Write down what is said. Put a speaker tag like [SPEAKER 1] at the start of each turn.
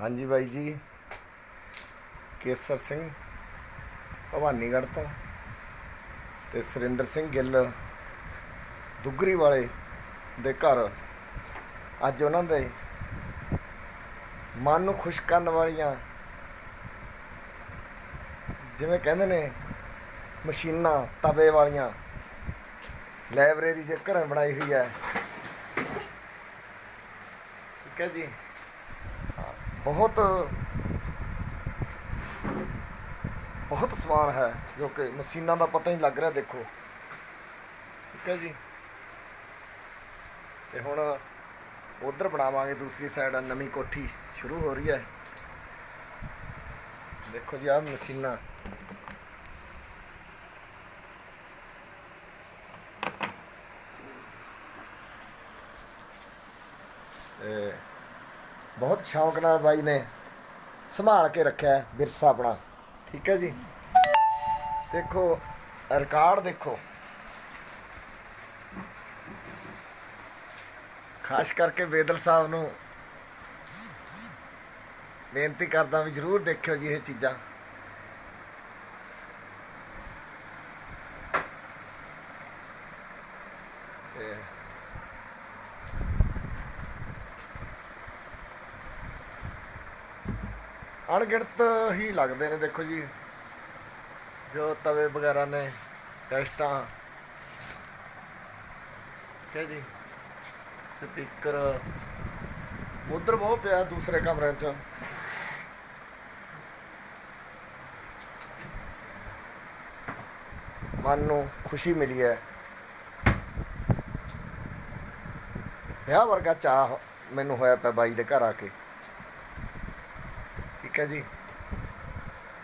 [SPEAKER 1] ਹਾਂਜੀ ਬਾਈ ਜੀ। ਕੇਸਰ ਸਿੰਘ, ਭਵਾਨੀਗੜ੍ਹ ਤੋਂ ਤੇ ਸੁਰਿੰਦਰ ਸਿੰਘ ਗਿੱਲ ਦੁੱਗਰੀ ਵਾਲੇ ਦੇ ਘਰ। ਅੱਜ ਉਹਨਾਂ ਦੇ ਮਨ ਨੂੰ ਖੁਸ਼ ਕਰਨ ਵਾਲੀਆਂ ਜਿਵੇਂ ਕਹਿੰਦੇ ਨੇ, ਮਸ਼ੀਨਾਂ ਤਵੇ ਵਾਲੀਆਂ ਲਾਇਬ੍ਰੇਰੀ ਜੇ ਘਰਾਂ ਬਣਾਈ ਹੋਈ ਹੈ। ਠੀਕ ਹੈ ਜੀ। ਬਹੁਤ ਬਹੁਤ ਸਮਾਨ ਹੈ ਜੋ ਕਿ ਮਸ਼ੀਨਾਂ ਦਾ ਪਤਾ ਹੀ ਲੱਗ ਰਿਹਾ, ਦੇਖੋ। ਠੀਕ ਹੈ ਜੀ। ਤੇ ਹੁਣ ਉਧਰ ਬਣਾਵਾਂਗੇ ਦੂਸਰੀ ਸਾਈਡ ਨਵੀਂ ਕੋਠੀ ਸ਼ੁਰੂ ਹੋ ਰਹੀ ਹੈ। ਦੇਖੋ ਜੀ, ਆਹ ਮਸ਼ੀਨਾਂ। ਤੇ ਬਹੁਤ ਸ਼ੌਂਕ ਨਾਲ ਬਾਈ ਨੇ ਸੰਭਾਲ ਕੇ ਰੱਖਿਆ ਵਿਰਸਾ ਆਪਣਾ। ਠੀਕ ਹੈ ਜੀ? ਦੇਖੋ ਰਿਕਾਰਡ ਦੇਖੋ। ਖਾਸ ਕਰਕੇ ਵੇਦਲ ਸਾਹਿਬ ਨੂੰ ਬੇਨਤੀ ਕਰਦਾ ਵੀ ਜਰੂਰ ਦੇਖਿਓ ਜੀ ਇਹ ਚੀਜ਼ਾਂ। ਤੇ ਅਣਗਿਣਤ ਹੀ ਲੱਗਦੇ ਨੇ, ਦੇਖੋ ਜੀ। ਜੋ ਤਵੇ ਵਗੈਰਾ ਨੇ, ਟੈਸਟਾਂ। ਠੀਕ ਹੈ ਜੀ। ਸਪੀਕਰ। ਉਧਰ ਬਹੁਤ ਪਿਆ ਦੂਸਰੇ ਕਮਰੇ 'ਚ। ਮਨ ਨੂੰ ਖੁਸ਼ੀ ਮਿਲੀ ਹੈ। ਵਿਆਹ ਵਰਗਾ ਚਾਹ ਮੈਨੂੰ ਹੋਇਆ ਪਿਆ ਬਾਈ ਦੇ ਘਰ ਆ ਕੇ। ਠੀਕ ਹੈ ਜੀ